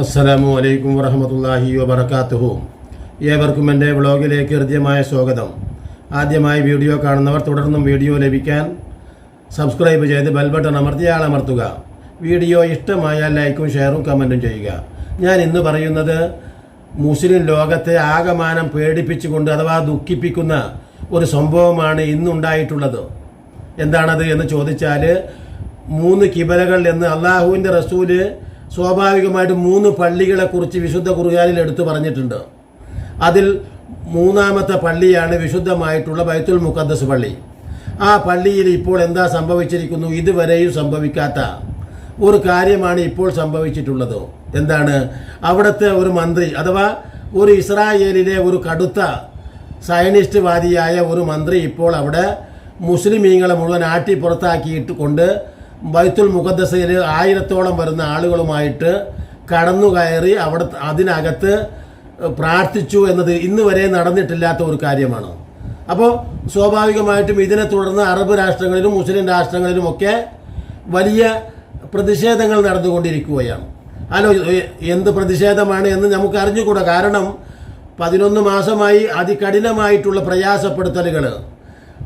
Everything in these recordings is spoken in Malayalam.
അസ്സലാമു അലൈക്കും വറഹമത്തല്ലാഹി വബർക്കാത്തുഹു ഏവർക്കും എന്റെ വ്ളോഗിലേക്ക് ഹൃദ്യമായ സ്വാഗതം. ആദ്യമായി വീഡിയോ കാണുന്നവർ തുടർന്നും വീഡിയോ ലഭിക്കാൻ സബ്സ്ക്രൈബ് ചെയ്ത് ബെൽബട്ടൺ അമർത്തിയാൾ അമർത്തുക വീഡിയോ ഇഷ്ടമായാൽ ലൈക്കും ഷെയറും കമന്റും ചെയ്യുക. ഞാൻ ഇന്ന് പറയുന്നത് മുസ്ലിം ലോകത്തെ ആകമാനം പേടിപ്പിച്ചുകൊണ്ട് അഥവാ ദുഃഖിപ്പിക്കുന്ന ഒരു സംഭവമാണ് ഇന്നുണ്ടായിട്ടുള്ളത്. എന്താണത് എന്ന് ചോദിച്ചാൽ മൂന്ന് കിബലകൾ എന്ന് അള്ളാഹുവിന്റെ റസൂൽ സ്വാഭാവികമായിട്ട് മൂന്ന് പള്ളികളെ കുറിച്ച് വിശുദ്ധ കുറുകാനിൽ എടുത്തു പറഞ്ഞിട്ടുണ്ട്. അതിൽ മൂന്നാമത്തെ പള്ളിയാണ് വിശുദ്ധമായിട്ടുള്ള ബൈത്തുൽ മുഖദ്ദസ് പള്ളി. ആ പള്ളിയിൽ ഇപ്പോൾ എന്താ സംഭവിച്ചിരിക്കുന്നു? ഇതുവരെയും സംഭവിക്കാത്ത ഒരു കാര്യമാണ് ഇപ്പോൾ സംഭവിച്ചിട്ടുള്ളത്. എന്താണ്? അവിടുത്തെ ഒരു മന്ത്രി അഥവാ ഒരു ഇസ്രായേലിലെ ഒരു കടുത്ത സയനിസ്റ്റ് വാദിയായ ഒരു മന്ത്രി ഇപ്പോൾ അവിടെ മുസ്ലിമീങ്ങളെ മുഴുവൻ ആട്ടി പുറത്താക്കിയിട്ട് കൊണ്ട് ബൈത്തുൽ മുഖദ്ദസയിൽ ആയിരത്തോളം വരുന്ന ആളുകളുമായിട്ട് കടന്നു കയറി അവിടെ അതിനകത്ത് പ്രാർത്ഥിച്ചു എന്നത് ഇന്ന് വരെ നടന്നിട്ടില്ലാത്ത ഒരു കാര്യമാണ്. അപ്പോൾ സ്വാഭാവികമായിട്ടും ഇതിനെ തുടർന്ന് അറബ് രാഷ്ട്രങ്ങളിലും മുസ്ലിം രാഷ്ട്രങ്ങളിലും ഒക്കെ വലിയ പ്രതിഷേധങ്ങൾ നടന്നുകൊണ്ടിരിക്കുകയാണ്. അല്ലോ എന്ത് പ്രതിഷേധമാണ് എന്ന് നമുക്ക് അറിഞ്ഞുകൂടാ. കാരണം പതിനൊന്ന് മാസമായി അതികഠിനമായിട്ടുള്ള പ്രയാസപ്പെടുത്തലുകൾ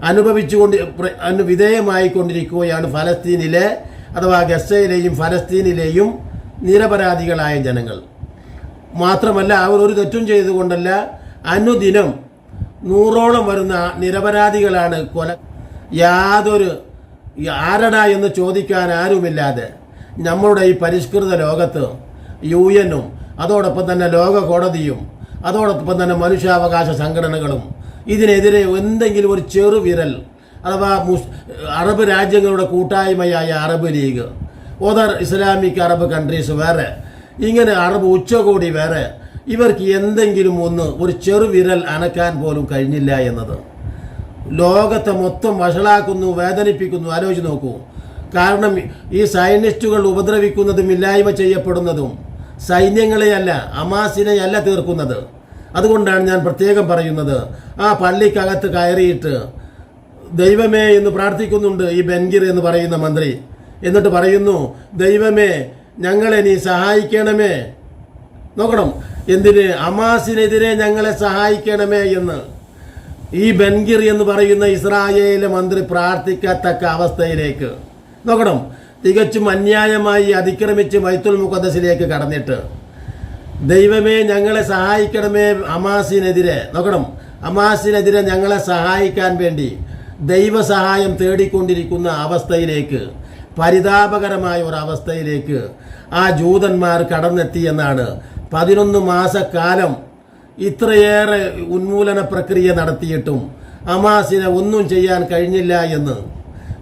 അനുഭവിച്ചുകൊണ്ട് വിധേയമായിക്കൊണ്ടിരിക്കുകയാണ് ഫലസ്തീനിലെ അഥവാ ഗസയിലെയും ഫലസ്തീനിലെയും നിരപരാധികളായ ജനങ്ങൾ. മാത്രമല്ല അവർ ഒരു തെറ്റും ചെയ്തുകൊണ്ടല്ല അനുദിനം നൂറോളം വരുന്ന നിരപരാധികളാണ് കൊല യാതൊരു ആരടാ എന്ന് ചോദിക്കാൻ ആരുമില്ലാതെ നമ്മളുടെ ഈ പരിഷ്കൃത ലോകത്ത് യു എനും അതോടൊപ്പം തന്നെ ലോക കോടതിയും അതോടൊപ്പം തന്നെ മനുഷ്യാവകാശ സംഘടനകളും ഇതിനെതിരെ എന്തെങ്കിലും ഒരു ചെറുവിരൽ അഥവാ മുസ് അറബ് രാജ്യങ്ങളുടെ കൂട്ടായ്മയായ Arab league other Islamic Arab countries വേറെ ഇങ്ങനെ അറബ് ഉച്ചകോടി വേറെ ഇവർക്ക് എന്തെങ്കിലും ഒന്ന് ഒരു ചെറുവിരൽ അനക്കാൻ പോലും കഴിഞ്ഞില്ല എന്നത്. ലോകത്തെ മൊത്തം വഷളാക്കുന്നു വേദനിപ്പിക്കുന്നു ആലോചിച്ച് നോക്കൂ. കാരണം ഈ സൈനിസ്റ്റുകൾ ഉപദ്രവിക്കുന്നതും ഇല്ലായ്മ ചെയ്യപ്പെടുന്നതും സൈന്യങ്ങളെയല്ല അമാസിനെയല്ല തീർക്കുന്നത്. അതുകൊണ്ടാണ് ഞാൻ പ്രത്യേകം പറയുന്നത്. ആ പള്ളിക്കകത്ത് കയറിയിട്ട് ദൈവമേ എന്ന് പ്രാർത്ഥിക്കുന്നുണ്ട് ഈ ബെൻഗിർ എന്ന് പറയുന്ന മന്ത്രി. എന്നിട്ട് പറയുന്നു ദൈവമേ ഞങ്ങളെ നീ സഹായിക്കണമേ. നോക്കണം എന്തിന്? അമാസിനെതിരെ ഞങ്ങളെ സഹായിക്കണമേ എന്ന്. ഈ ബെൻഗിർ എന്ന് പറയുന്ന ഇസ്രായേലിലെ മന്ത്രി പ്രാർത്ഥിക്കത്തക്ക അവസ്ഥയിലേക്ക്. നോക്കണം തികച്ചും അന്യായമായി അതിക്രമിച്ച് മൈത്തുൽ മുഖദ്സിലേക്ക് കടന്നിട്ട്. ദൈവമേ ഞങ്ങളെ സഹായിക്കണമേ അമാസിനെതിരെ നോക്കണം. അമാസിനെതിരെ ഞങ്ങളെ സഹായിക്കാൻ വേണ്ടി ദൈവസഹായം തേടിക്കൊണ്ടിരിക്കുന്ന അവസ്ഥയിലേക്ക് പരിതാപകരമായ ഒരു അവസ്ഥയിലേക്ക് ആ ജൂതന്മാർ കടന്നെത്തി എന്നാണ് പതിനൊന്ന് മാസക്കാലം ഇത്രയേറെ ഉന്മൂലന പ്രക്രിയ നടത്തിയിട്ടും അമാസിനെ ഒന്നും ചെയ്യാൻ കഴിഞ്ഞില്ല എന്ന്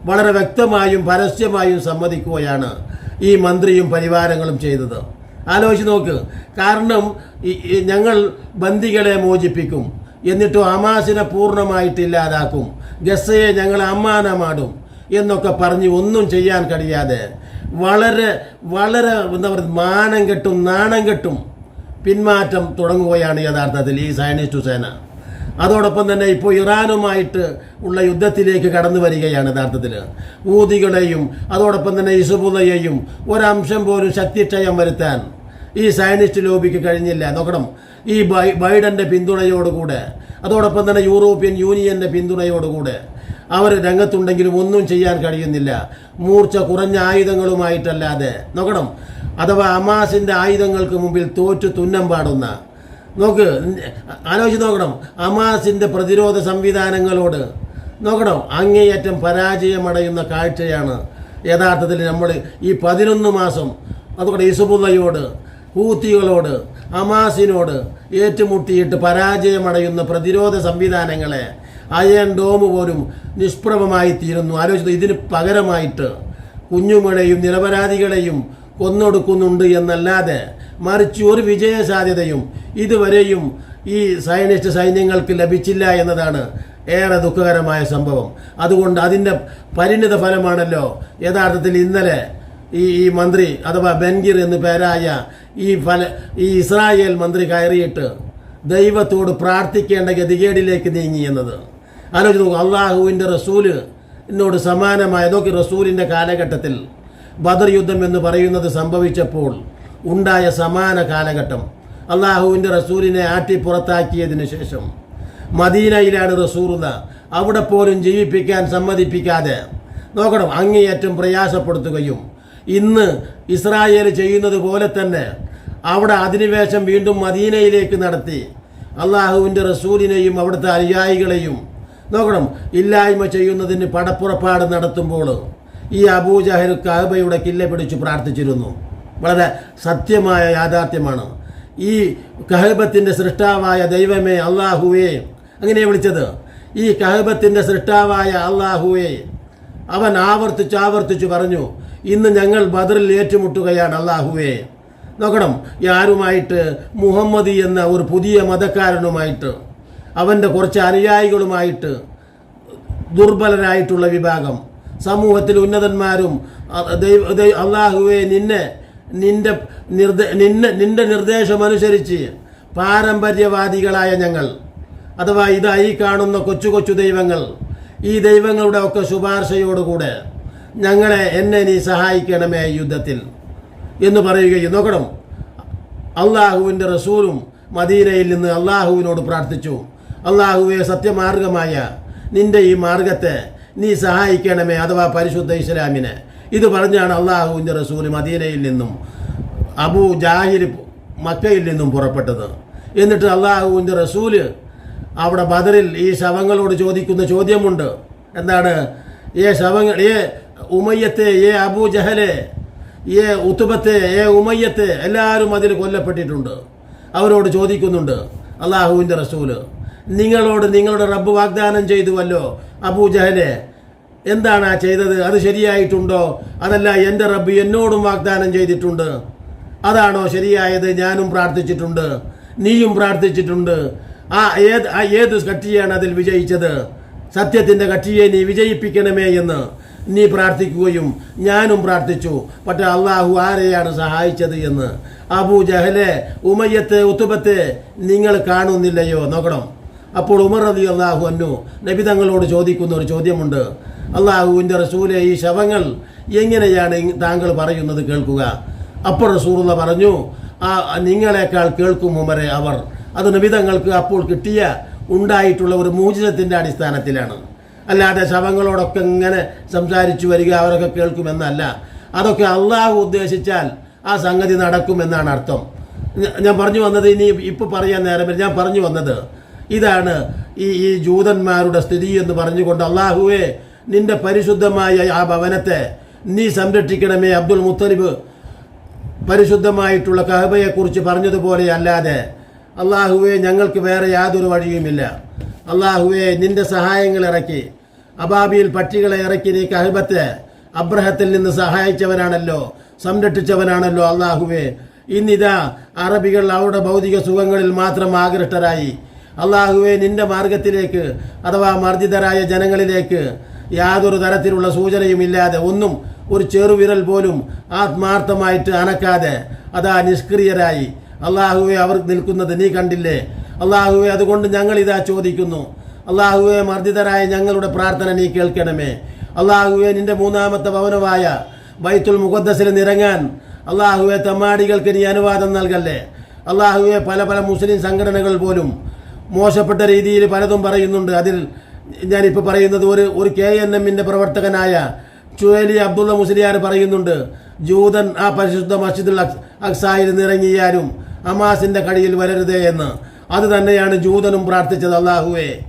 വളരെ വ്യക്തമായും പരസ്യമായും സമ്മതിക്കുകയാണ് ഈ മന്ത്രിയും പരിവാരങ്ങളും ചെയ്തത്. ആലോചിച്ച് നോക്ക്. കാരണം ഞങ്ങൾ ബന്ദികളെ മോചിപ്പിക്കും. എന്നിട്ടും അമാസിനെ പൂർണമായിട്ട് ഇല്ലാതാക്കും. ഗസയെ ഞങ്ങൾ അമ്മാനമാടും എന്നൊക്കെ പറഞ്ഞ് ഒന്നും ചെയ്യാൻ കഴിയാതെ വളരെ വളരെ എന്താ പറയുക മാനം കെട്ടും നാണം കെട്ടും പിന്മാറ്റം തുടങ്ങുകയാണ് യഥാർത്ഥത്തിൽ ഈ സയനിസ്റ്റു സേന. അതോടൊപ്പം തന്നെ ഇപ്പോൾ ഇറാനുമായിട്ട് ഉള്ള യുദ്ധത്തിലേക്ക് കടന്നു വരികയാണ് യഥാർത്ഥത്തിൽ ഊതികളെയും അതോടൊപ്പം തന്നെ ഇസുബുദയെയും ഒരംശം പോലും ശക്തിക്ഷയം വരുത്താൻ ഈ സയനിസ്റ്റ് ലോബിക്ക് കഴിഞ്ഞില്ല. നോക്കണം ഈ ബൈ ബൈഡന്റെ പിന്തുണയോടുകൂടെ അതോടൊപ്പം തന്നെ യൂറോപ്യൻ യൂണിയന്റെ പിന്തുണയോടുകൂടെ അവർ രംഗത്തുണ്ടെങ്കിലും ഒന്നും ചെയ്യാൻ കഴിയുന്നില്ല. മൂർച്ച കുറഞ്ഞ ആയുധങ്ങളുമായിട്ടല്ലാതെ. നോക്കണം അഥവാ അമാസിന്റെ ആയുധങ്ങൾക്ക് മുമ്പിൽ തോറ്റു തുന്നം പാടുന്ന നോക്ക് ആലോചിച്ച് നോക്കണം. അമാസിന്റെ പ്രതിരോധ സംവിധാനങ്ങളോട് നോക്കണം. അങ്ങേയറ്റം പരാജയമടയുന്ന കാഴ്ചയാണ്. യഥാർത്ഥത്തിൽ നമ്മൾ ഈ പതിനൊന്ന് മാസം അതുകൊണ്ട് ഇസുബുള്ളയോട് ഹൂത്തികളോട് അമാസിനോട് ഏറ്റുമുട്ടിയിട്ട് പരാജയമടയുന്ന പ്രതിരോധ സംവിധാനങ്ങളെ അയൺ ഡോം പോലും നിഷ്പ്രഭമായി തീരുന്നു ആലോചിച്ചു ഇതിന് പകരമായിട്ട് കുഞ്ഞുങ്ങളെയും നിരപരാധികളെയും കൊന്നൊടുക്കുന്നുണ്ട് എന്നല്ലാതെ മറിച്ച് ഒരു വിജയ സാധ്യതയും ഇതുവരെയും ഈ സയനിസ്റ്റ് സൈന്യങ്ങൾക്ക് ലഭിച്ചില്ല എന്നതാണ് ഏറെ ദുഃഖകരമായ സംഭവം. അതുകൊണ്ട് അതിന്റെ പരിണിത ഫലമാണല്ലോ യഥാർത്ഥത്തിൽ ഇന്നലെ ഈ ഈ മന്ത്രി അഥവാ ബെൻഗിർ എന്ന് പേരായ ഈ ഫല ഈ ഇസ്രായേൽ മന്ത്രി കയറിയിട്ട് ദൈവത്തോട് പ്രാർത്ഥിക്കേണ്ട ഗതികേടിലേക്ക് നീങ്ങി എന്നത്. ആലോചിച്ച് നോക്കും അള്ളാഹുവിന്റെ റസൂൽ എന്നോട് സമാനമായ നോക്കി റസൂലിന്റെ കാലഘട്ടത്തിൽ ബദർ യുദ്ധം എന്ന് പറയുന്നത് സംഭവിച്ചപ്പോൾ ഉണ്ടായ സമാന കാലഘട്ടം. അള്ളാഹുവിന്റെ റസൂലിനെ ആട്ടി പുറത്താക്കിയതിന് ശേഷം മദീനയിലാണ് റസൂറുള്ള അവിടെ പോലും ജീവിപ്പിക്കാൻ സമ്മതിപ്പിക്കാതെ നോക്കണം അങ്ങേയറ്റം പ്രയാസപ്പെടുത്തുകയും ഇന്ന് ഇസ്രായേൽ ചെയ്യുന്നത് പോലെ തന്നെ അവിടെ അധിനിവേശം വീണ്ടും മദീനയിലേക്ക് നടത്തി അള്ളാഹുവിന്റെ റസൂലിനെയും അവിടുത്തെ അനുയായികളെയും നോക്കണം ഇല്ലായ്മ ചെയ്യുന്നതിന് പടപ്പുറപ്പാട് നടത്തുമ്പോൾ ഈ അബൂജഹൽ കഅബയുടെ കില്ല പിടിച്ചു പ്രാർത്ഥിച്ചിരുന്നു. വളരെ സത്യമായ യാഥാർത്ഥ്യമാണ്. ഈ കഹബത്തിന്റെ സൃഷ്ടാവായ ദൈവമേ അള്ളാഹുവേ അങ്ങനെ വിളിച്ചത്? ഈ കഹബത്തിന്റെ സൃഷ്ടാവായ അള്ളാഹുവേ അവൻ ആവർത്തിച്ച് ആവർത്തിച്ച് പറഞ്ഞു ഇന്ന് ഞങ്ങൾ ബദറിൽ ഏറ്റുമുട്ടുകയാണ് അള്ളാഹുവേ നോക്കണം ആരുമായിട്ട്? മുഹമ്മദി എന്ന ഒരു പുതിയ മതക്കാരനുമായിട്ട് അവന്റെ കുറച്ച് അനുയായികളുമായിട്ട് ദുർബലരായിട്ടുള്ള വിഭാഗം. സമൂഹത്തിൽ ഉന്നതന്മാരും അള്ളാഹുവെ നിന്നെ നിന്റെ നിർദ്ദേ നിന്നെ നിന്റെ നിർദ്ദേശമനുസരിച്ച് പാരമ്പര്യവാദികളായ ഞങ്ങൾ. അഥവാ ഇതാ ഈ കാണുന്ന കൊച്ചു കൊച്ചു ദൈവങ്ങൾ ഈ ദൈവങ്ങളുടെ ഒക്കെ ശുപാർശയോടുകൂടെ ഞങ്ങളെ എന്നെ നീ സഹായിക്കണമേ യുദ്ധത്തിൽ എന്ന് പറയുകയും നോക്കണം. അള്ളാഹുവിന്റെ റസൂലും മദീനയിൽ നിന്ന് അള്ളാഹുവിനോട് പ്രാർത്ഥിച്ചു. അള്ളാഹുവെ സത്യമാർഗമായ നിന്റെ ഈ മാർഗത്തെ നീ സഹായിക്കണമേ അഥവാ പരിശുദ്ധ ഇസ്ലാമിനെ. ഇത് പറഞ്ഞാണ് അള്ളാഹുവിന്റെ റസൂൽ മദീനയിൽ നിന്നും അബൂ ജാഹിർ മക്കയിൽ നിന്നും പുറപ്പെട്ടത്. എന്നിട്ട് അള്ളാഹുവിന്റെ റസൂൽ അവിടെ ബദറിൽ ഈ ശവങ്ങളോട് ചോദിക്കുന്ന ചോദ്യമുണ്ട്. എന്താണ്? ഏ ശവങ്ങൾ ഏ ഉമയ്യത്തെ ഏ അബൂ ജഹലെ ഏ ഉത്തുബത്തെ ഏ ഉമയ്യത്തെ എല്ലാവരും അതിൽ കൊല്ലപ്പെട്ടിട്ടുണ്ട്. അവരോട് ചോദിക്കുന്നുണ്ട് അള്ളാഹുവിന്റെ റസൂൽ. നിങ്ങളോട് നിങ്ങളുടെ റബ്ബ് വാഗ്ദാനം ചെയ്തുവല്ലോ. അബൂജഹലെ എന്താണ് ആ ചെയ്തത്? അത് ശരിയായിട്ടുണ്ടോ? അതല്ല എന്റെ റബ്ബ് എന്നോടും വാഗ്ദാനം ചെയ്തിട്ടുണ്ട്. അതാണോ ശരിയായത്? ഞാനും പ്രാർത്ഥിച്ചിട്ടുണ്ട്. നീയും പ്രാർത്ഥിച്ചിട്ടുണ്ട്. ആ ഏത് ആ ഏത് കക്ഷിയാണ് അതിൽ വിജയിച്ചത്? സത്യത്തിന്റെ കക്ഷിയെ നീ വിജയിപ്പിക്കണമേ എന്ന് നീ പ്രാർത്ഥിക്കുകയും ഞാനും പ്രാർത്ഥിച്ചു. പക്ഷെ അള്ളാഹു ആരെയാണ് സഹായിച്ചത് എന്ന്? അബൂ ജഹലെ ഉമയ്യത്തെ ഉത്തുബത്തെ നിങ്ങൾ കാണുന്നില്ലയോ? നോക്കണം. അപ്പോൾ ഉമർ റതി അള്ളാഹു അന്നു നബി തങ്ങളോട് ചോദിക്കുന്ന ഒരു ചോദ്യമുണ്ട്. അള്ളാഹുവിന്റെ റസൂലെ ഈ ശവങ്ങൾ എങ്ങനെയാണ് താങ്കൾ പറയുന്നത് കേൾക്കുക. അപ്പോൾ റസൂറുള്ള പറഞ്ഞു ആ നിങ്ങളെക്കാൾ കേൾക്കും ഉമരെ അവർ. അത് നബിതങ്ങൾക്ക് അപ്പോൾ കിട്ടിയ ഉണ്ടായിട്ടുള്ള ഒരു മൂജിതത്തിന്റെ അടിസ്ഥാനത്തിലാണ്. അല്ലാതെ ശവങ്ങളോടൊക്കെ ഇങ്ങനെ സംസാരിച്ചു വരിക അവരൊക്കെ കേൾക്കുമെന്നല്ല. അതൊക്കെ അള്ളാഹു ഉദ്ദേശിച്ചാൽ ആ സംഗതി നടക്കുമെന്നാണ് അർത്ഥം. ഞാൻ പറഞ്ഞു വന്നത് ഇനി ഇപ്പോൾ പറയാൻ നേരം ഞാൻ പറഞ്ഞു വന്നത് ഇതാണ് ഈ ഈ ജൂതന്മാരുടെ സ്ഥിതി എന്ന് പറഞ്ഞുകൊണ്ട് അള്ളാഹുവെ നിന്റെ പരിശുദ്ധമായ ആ ഭവനത്തെ നീ സംരക്ഷിക്കണമേ അബ്ദുൽ മുത്തലിബ്. പരിശുദ്ധമായിട്ടുള്ള കഹബയെക്കുറിച്ച് പറഞ്ഞതുപോലെ അല്ലാതെ അള്ളാഹുവെ ഞങ്ങൾക്ക് വേറെ യാതൊരു വഴിയുമില്ല. അള്ളാഹുവെ നിന്റെ സഹായങ്ങൾ ഇറക്കി. അബാബിയിൽ പട്ടികളെ ഇറക്കി നീ കഹബത്തെ അബ്രഹത്തിൽ നിന്ന് സഹായിച്ചവനാണല്ലോ സംരക്ഷിച്ചവനാണല്ലോ അള്ളാഹുവെ. ഇന്നിതാ അറബികൾ അവരുടെ ഭൗതിക സുഖങ്ങളിൽ മാത്രം ആകൃഷ്ടരായി. അള്ളാഹുവെ നിന്റെ മാർഗത്തിലേക്ക് അഥവാ മർജിതരായ ജനങ്ങളിലേക്ക് യാതൊരു തരത്തിലുള്ള സൂചനയുമില്ലാതെ ഒന്നും ഒരു ചെറുവിരൽ പോലും ആത്മാർത്ഥമായിട്ട് അനക്കാതെ അതാ നിഷ്ക്രിയരായി. അള്ളാഹുവെ അവർ നിൽക്കുന്നത് നീ കണ്ടില്ലേ? അള്ളാഹുവെ അതുകൊണ്ട് ഞങ്ങൾ ഇതാ ചോദിക്കുന്നു. അള്ളാഹുവെ മർദ്ദിതരായ ഞങ്ങളുടെ പ്രാർത്ഥന നീ കേൾക്കണമേ. അള്ളാഹുവെ നിന്റെ മൂന്നാമത്തെ ഭവനമായ ബൈത്തുൽ മുഖദ്സിൽ നിറങ്ങാൻ അള്ളാഹുവെ തമ്മാടികൾക്ക് നീ അനുവാദം നൽകല്ലേ? അള്ളാഹുവെ പല പല മുസ്ലിം സംഘടനകൾ പോലും മോശപ്പെട്ട രീതിയിൽ പലതും പറയുന്നുണ്ട്. അതിൽ ഞാനിപ്പോൾ പറയുന്നത് ഒരു ഒരു കെ എൻ എമ്മിന്റെ പ്രവർത്തകനായ ചുവേലി അബ്ദുള്ള മുസ്ലിയാർ പറയുന്നുണ്ട് ജൂതൻ ആ പരിശുദ്ധ മസ്ജിദുൽ അക്സ് അക്സായിൽ നിറങ്ങിയാലും അമാസിന്റെ കടിയിൽ വരരുതേ എന്ന്. അത് തന്നെയാണ് ജൂതനും പ്രാർത്ഥിച്ചത് അള്ളാഹുവേ.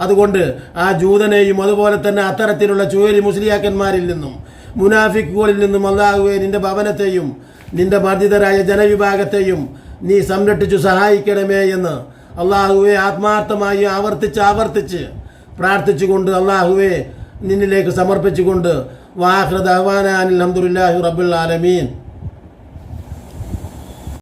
അതുകൊണ്ട് ആ ജൂതനെയും അതുപോലെ തന്നെ അത്തരത്തിലുള്ള ചുവേലി മുസ്ലിയാക്കന്മാരിൽ നിന്നും മുനാഫിക്കുകളിൽ നിന്നും അള്ളാഹുവെ നിന്റെ ഭവനത്തെയും നിന്റെ ബാധിതരായ ജനവിഭാഗത്തെയും നീ സംരക്ഷിച്ചു സഹായിക്കണമേ എന്ന് അള്ളാഹുവെ ആത്മാർത്ഥമായി ആവർത്തിച്ച് ആവർത്തിച്ച് പ്രാർത്ഥിച്ചുകൊണ്ട് അള്ളാഹുവെ നിന്നിലേക്ക് സമർപ്പിച്ചുകൊണ്ട് വാഹൃദ് അഹ്വാനാൻ അലഹമുല്ലാഹി റബുൽ ആലമീൻ.